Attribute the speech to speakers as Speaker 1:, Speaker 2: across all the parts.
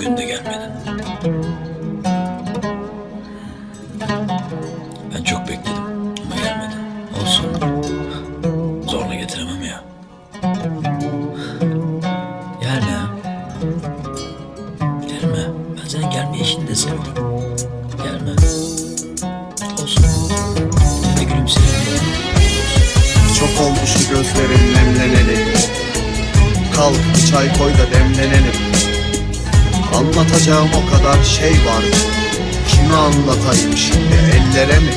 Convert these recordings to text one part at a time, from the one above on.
Speaker 1: Bugün de gelmedin. Ben çok bekledim ama gelmedin. Olsun. Zorla getiremem ya. Gelme. Gelme. Ben senin gelme işini de sevdim. Gelme. Olsun. De gülümseyelim.
Speaker 2: Çok oldu şu gözlerin nemleneli Kalk bir çay koy da demlenelim Anlatacağım o kadar şey var. Kime anlatayım şimdi ellere mi?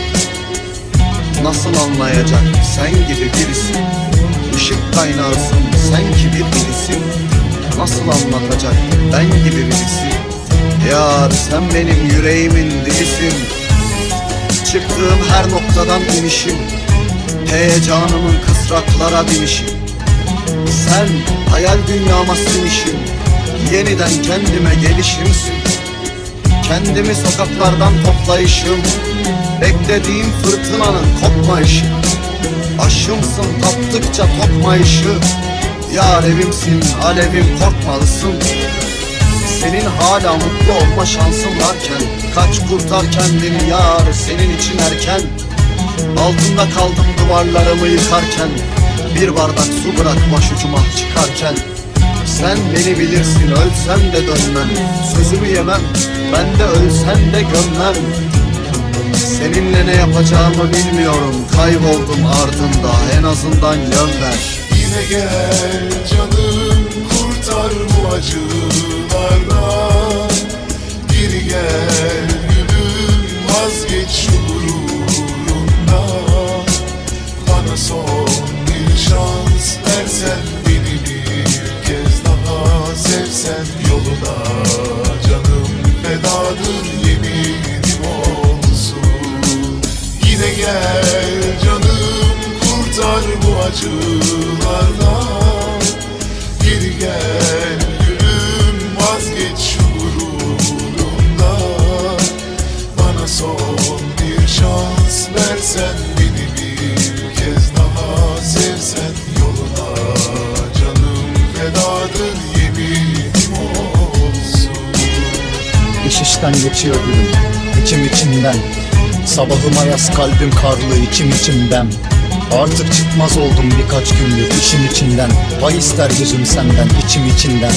Speaker 2: Nasıl anlayacak sen gibi birisi Işık kaynağısın sen gibi birisi Nasıl anlatacak ben gibi birisi? Yar sen benim yüreğimin dilisin. Çıktığım her noktadan inişim. Heyecanımın kısraklara binişim. Sen hayal dünyama sinişim Yeniden kendime gelişimsin Kendimi sokaklardan toplayışım. Beklediğim fırtınanın kopmayışı. Aşımsın tattıkça topmayışı Yar evimsin alevim korkmalısın. Senin hala mutlu olma şansın varken Kaç kurtar kendini yar senin için erken. Altında kaldım duvarlarımı yıkarken Bir bardak su bırak başucuma çıkarken Sen beni bilirsin ölsem de dönmem. Sözümü yemem ben de ölsem de gömmem. Seninle ne yapacağımı bilmiyorum Kayboldum ardında. En azından yön ver.
Speaker 3: Yine gel canım kurtar bu acılardan. Geri gel gülüm vazgeç şu gururundan. Bana son
Speaker 4: işten geçiyor gülüm içim içimden. Sabahıma yaz kalbim karlı içim içimden Artık çıkmaz oldum birkaç gündür işin içinden. Pay ister gözüm senden içim içinden.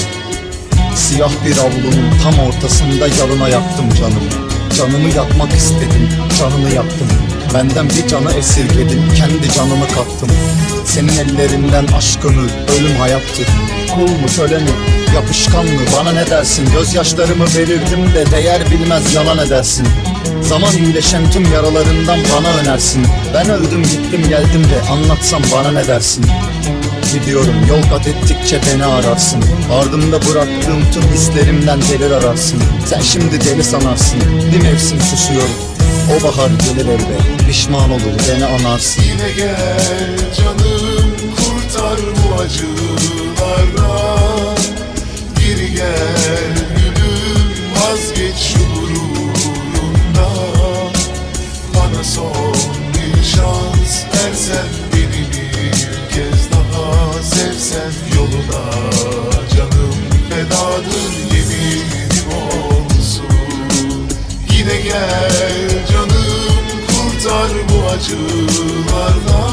Speaker 4: Siyah bir avlunun tam ortasında yalına yaktım canımı Canımı yakmak istedim, canını yaktım. Benden bir canı esirgedin, kendi canımı kattım. Senin ellerinden aşkımı, ölüm hayattır Kul mu, köle mi, yapışkan mı, bana ne dersin? Gözyaşlarımı verirdim de değer bilmez yalan edersin Zaman iyileşen tüm yaralarından bana önersin. Ben öldüm gittim geldim de anlatsam bana ne dersin? Gidiyorum yol kat ettikçe beni ararsın. Ardımda bıraktığım tüm hislerimden delir ararsın. Sen şimdi deli sanarsın. Bir mevsim susuyorum O bahar gelir elbet. Pişman olur beni anarsın.
Speaker 3: Yine gel canım kurtar bu acılardan. Geri gel sevsen yoluna Canım fedadır yeminim olsun. Yine gel canım kurtar bu acılardan